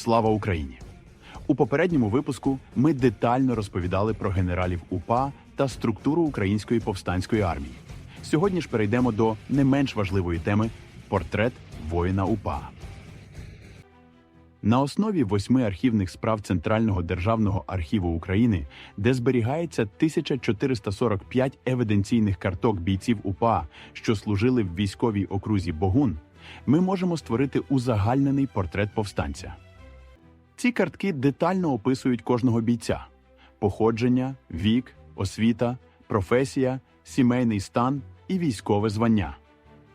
Слава Україні! У попередньому випуску ми детально розповідали про генералів УПА та структуру української повстанської армії. Сьогодні ж перейдемо до не менш важливої теми портрет воїна УПА. На основі восьми архівних справ Центрального державного архіву України, де зберігається 1445 евиденційних карток бійців УПА, що служили в військовій окрузі Богун, ми можемо створити узагальнений портрет повстанця. Ці картки детально описують кожного бійця: походження, вік, освіта, професія, сімейний стан і військове звання.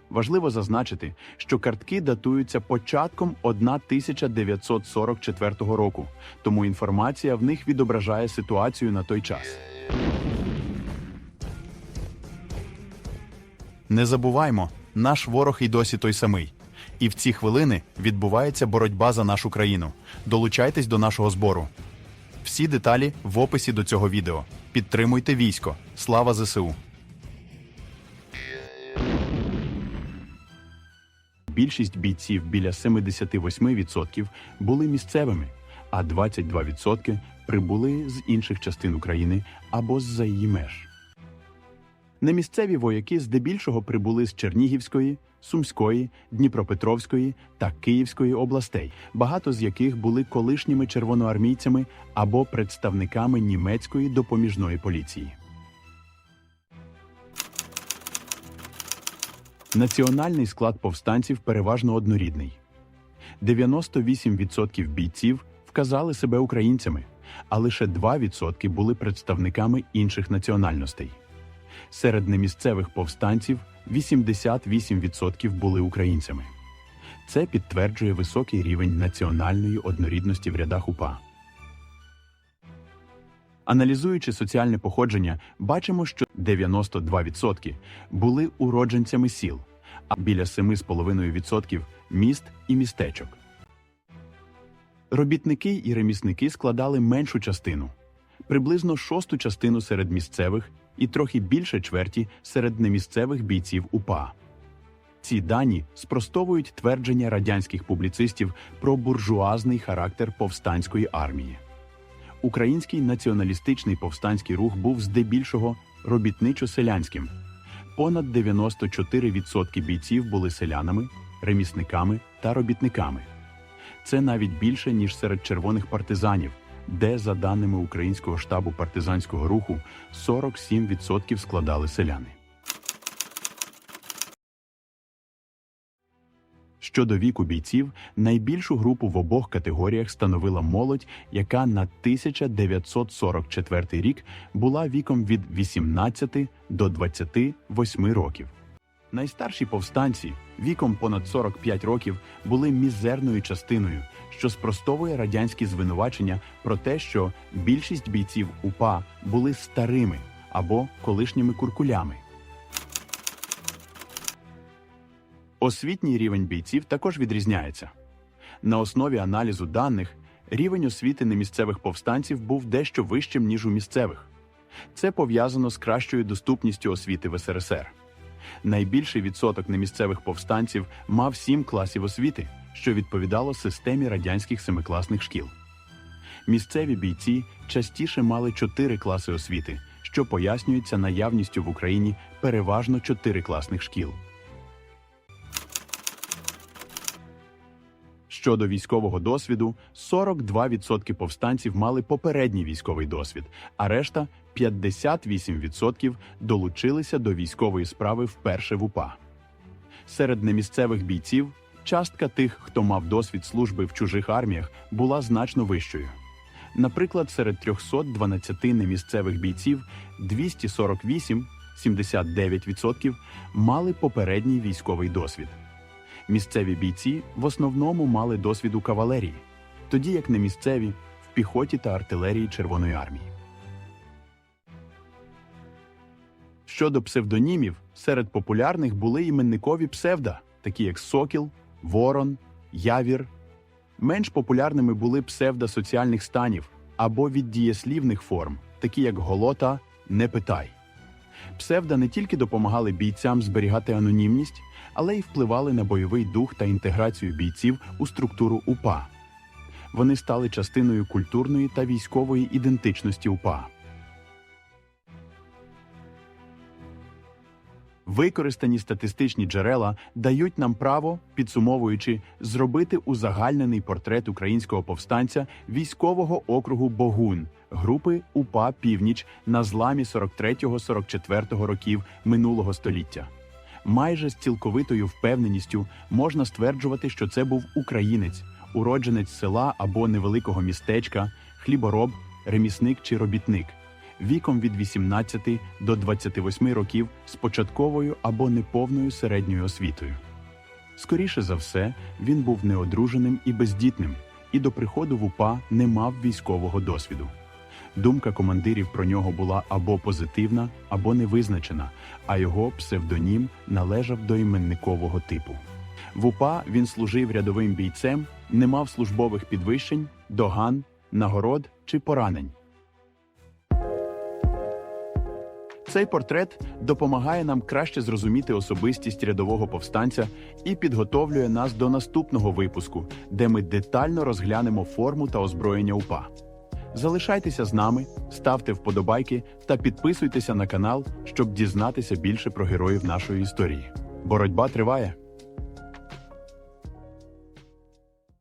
Важливо зазначити, що картки датуються початком 1944 року, тому інформація в них відображає ситуацію на той час. Не забуваймо, наш ворог і досі той самий. І в ці хвилини відбувається боротьба за нашу країну. Долучайтесь до нашого збору. Всі деталі в описі до цього відео. Підтримуйте військо. Слава ЗСУ! Більшість бійців біля 78% були місцевими, а 22% прибули з інших частин України або з-за її меж. Немісцеві вояки здебільшого прибули з Чернігівської, Сумської, Дніпропетровської та Київської областей, багато з яких були колишніми червоноармійцями або представниками німецької допоміжної поліції. Національний склад повстанців переважно однорідний. 98% бійців вказали себе українцями, а лише 2% були представниками інших національностей. Серед немісцевих повстанців 88% були українцями. Це підтверджує високий рівень національної однорідності в рядах УПА. Аналізуючи соціальне походження, бачимо, що 92% були уродженцями сіл, а біля 7,5% міст і містечок. Робітники і ремісники складали меншу частину, приблизно шосту частину серед місцевих і трохи більше чверті серед немісцевих бійців УПА. Ці дані спростовують твердження радянських публіцистів про буржуазний характер повстанської армії. Український націоналістичний повстанський рух був здебільшого робітничо-селянським. Понад 94% бійців були селянами, ремісниками та робітниками. Це навіть більше, ніж серед червоних партизанів, де, за даними Українського штабу партизанського руху, 47% складали селяни. Щодо віку бійців, найбільшу групу в обох категоріях становила молодь, яка на 1944 рік була віком від 18 до 28 років. Найстарші повстанці віком понад 45 років були мізерною частиною, що спростовує радянські звинувачення про те, що більшість бійців УПА були старими або колишніми куркулями. Освітній рівень бійців також відрізняється. На основі аналізу даних рівень освіти немісцевих повстанців був дещо вищим, ніж у місцевих. Це пов'язано з кращою доступністю освіти в СРСР. Найбільший відсоток немісцевих повстанців мав сім класів освіти, що відповідало системі радянських семикласних шкіл. Місцеві бійці частіше мали чотири класи освіти, що пояснюється наявністю в Україні переважно чотирикласних шкіл. Щодо військового досвіду, 42% повстанців мали попередній військовий досвід, а решта 58% долучилися до військової справи вперше в УПА. Серед немісцевих бійців частка тих, хто мав досвід служби в чужих арміях, була значно вищою. Наприклад, серед 312 немісцевих бійців 248 79% мали попередній військовий досвід. Місцеві бійці в основному мали досвід у кавалерії, тоді як немісцеві в піхоті та артилерії Червоної армії. Щодо псевдонімів, серед популярних були іменникові псевда, такі як Сокіл, Ворон, Явір. Менш популярними були псевда соціальних станів або віддієслівних форм, такі як голота, не питай. Псевда не тільки допомагали бійцям зберігати анонімність, але й впливали на бойовий дух та інтеграцію бійців у структуру УПА. вони стали частиною культурної та військової ідентичності УПА. Використані статистичні джерела дають нам право, підсумовуючи, зробити узагальнений портрет українського повстанця військового округу Богун групи УПА Північ на зламі 43-44 років минулого століття. Майже з цілковитою впевненістю можна стверджувати, що це був українець, уродженець села або невеликого містечка, хлібороб, ремісник чи робітник віком від 18 до 28 років з початковою або неповною середньою освітою. Скоріше за все, він був неодруженим і бездітним, і до приходу в УПА не мав військового досвіду. Думка командирів про нього була або позитивна, або невизначена, а його псевдонім належав до іменникового типу. В УПА він служив рядовим бійцем, не мав службових підвищень, доган, нагород чи поранень. Цей портрет допомагає нам краще зрозуміти особистість рядового повстанця і підготовлює нас до наступного випуску, де ми детально розглянемо форму та озброєння УПА. Залишайтеся з нами, ставте вподобайки та підписуйтеся на канал, щоб дізнатися більше про героїв нашої історії. Боротьба триває.